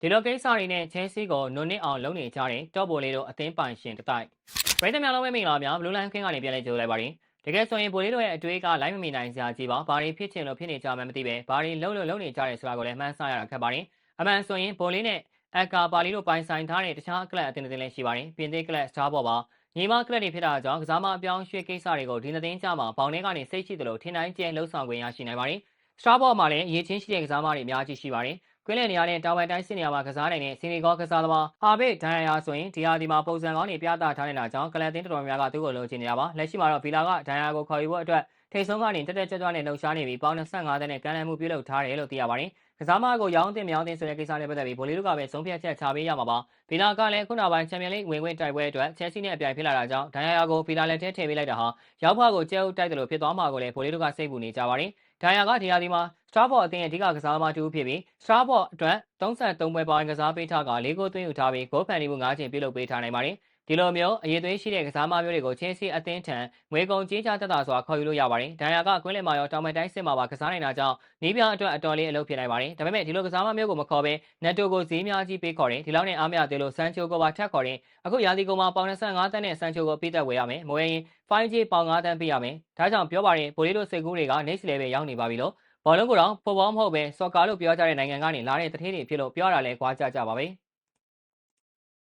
ဒီလိုကိစ္စတွေနဲ့ချဲစီကိုနုံနစ်အောင်လုပ်နေကြတဲ့တော့ပိုလေးတို့အသင်းပိုင်ရှင်တစ်တိုက်ပြည်သူများလုံးပဲမင်္ဂလာပါဘလူးလိုင်းခင်းကနေပြန်လဲကြိုးလိုက်ပါရင်တကယ်ဆိုရင်ပိုလေးတို့ရဲ့အတွေ့အကလိုက်မမီနိုင်စရာကြီးပါဘာတွေဖြစ်ချင်လို့ဖြစ်နေကြမှမသိပဲဘာတွေလုံးလို့လုံးနေကြတယ်ဆိုတာကိုလည်းမှန်းဆရတာခက်ပါတယ်အမှန်ဆိုရင်ပိုလေးနဲ့အကာပါလီတို့ပိုင်ဆိုင်ထားတဲ့တခြားကလပ်အသင်းတွေလည်းရှိပါတယ်ပြင်သစ်ကလပ်စတာဘော့ပါညီမကလပ်တွေဖြစ်တာကြောင့်ကစားမအပြောင်းရွှေ့ကိစ္စတွေကိုဒီသတင်းကြမှာပေါင်ထဲကနေစိတ်ရှိသလိုထင်တိုင်းကျဲလှုပ်ဆောင်ခွင့်ရရှိနိုင်ပါတယ်စတာဘော့မှာလည်းအရေးချင်းရှိတဲ့ကစားမတွေအများကြီးရှိပါတယ် ကွင်းလယ်နေရာနဲ့တာဝန်တိုင်းစစ်နေရာမှာကစားနိုင်တဲ့စီနီကောကစားသမားဟာဘေဒိုင်ယာဆိုရင်ဒီဟာဒီမှာပုံစံကောင်းတွေပြသထားနေတာကြောင့်ကလပ်တင်းတော်တော်များများကသူ့ကိုလိုချင်နေတာပါလက်ရှိမှာတော့ဗီလာကဒိုင်ယာကိုခေါ်ယူဖို့အတွက် ထိတ်ဆုံးကနေတက်တက်ကြွကြွနဲ့လှုပ်ရှားနေပြီးပေါင်25တန်းနဲ့ကန်လန်မှုပြုလုပ်ထားတယ်လို့သိရပါတယ်ကစားမကိုရောင်းတင်မြောင်းတင်ဆိုတဲ့ကိစ္စနဲ့ပတ်သက်ပြီးဗိုလ်လေးတို့ကပဲဆုံးဖြတ်ချက်ချပေးရမှာပါဗီလာကလည်းခုနပိုင်းချန်ပီယံလိဝင်ခွင့်တိုက်ပွဲအတွက်ချယ်ဆီနဲ့အပြိုင်ဖြစ်လာတာကြောင့်ဒိုင်ယာကိုဗီလာလက်ထဲထည့်ပေးလိုက်တာဟာရောက်ဖကိုကျဲဥတိုက်တယ်လို့ဖြစ်သွားမှာကိုလည်းဗိုလ်လေးတို့ကစိတ်ပူနေကြပါတယ်ဒိုင်ယာကဒီဟာဒီမှာ Starboard အသင်းရဲ့အဓိကကစားသမားတူဖြစ်ပြီး Starboard အတွက်33ပွဲပေါင်းကစားပေးထားက၄ဂိုးသွင်းယူထားပြီးဂိုးဖန်တီမှု9ချိန်ပြုလုပ်ပေးထားနိုင်ပါတယ်။ ဒီလိုမျိုးအရေးသွေးရှိတဲ့ကစားသမားမျိုးတွေကိုချင်းစီအသင်းထံငွေကုန်ကြေးချတက်တာဆိုတာခေါ်ယူလို့ရပါတယ်။ဒိုင်ယာကကွင်းလယ်မှာရောတောင်ပိုင်းတိုင်းစစ်မှာပါကစားနေတာကြောင့်နီးပြအတွက်အတော်လေးအလုပ်ဖြစ်နိုင်ပါတယ်။ဒါပေမဲ့ဒီလိုကစားသမားမျိုးကိုမခေါ်ဘဲ Netto ကိုဈေးများကြီးပေးခေါ်တယ်။ဒီလောက်နဲ့အားမရသေးလို့ Sancho ကိုပါထပ်ခေါ်တယ်။အခုရာသီကုန်မှာပေါင်25တန်းနဲ့ Sancho ကိုပေးသက်ဝယ်ရမယ်။မိုးရင် 5G ပေါင်9တန်းပေးရမယ်။ဒါကြောင့်ပြောပါရင်ပိုလီလိုစိတ်ကူးတွေက next level ရောက်နေပါပြီလို့ဘောလုံးကိုတော့ဖုတ်ဘောမဟုတ်ပဲစော်ကာလို့ပြောကြတဲ့နိုင်ငံကနေလာတဲ့တထေးတွေဖြစ်လို့ပြောတာလဲကြွားကြကြပါပဲ။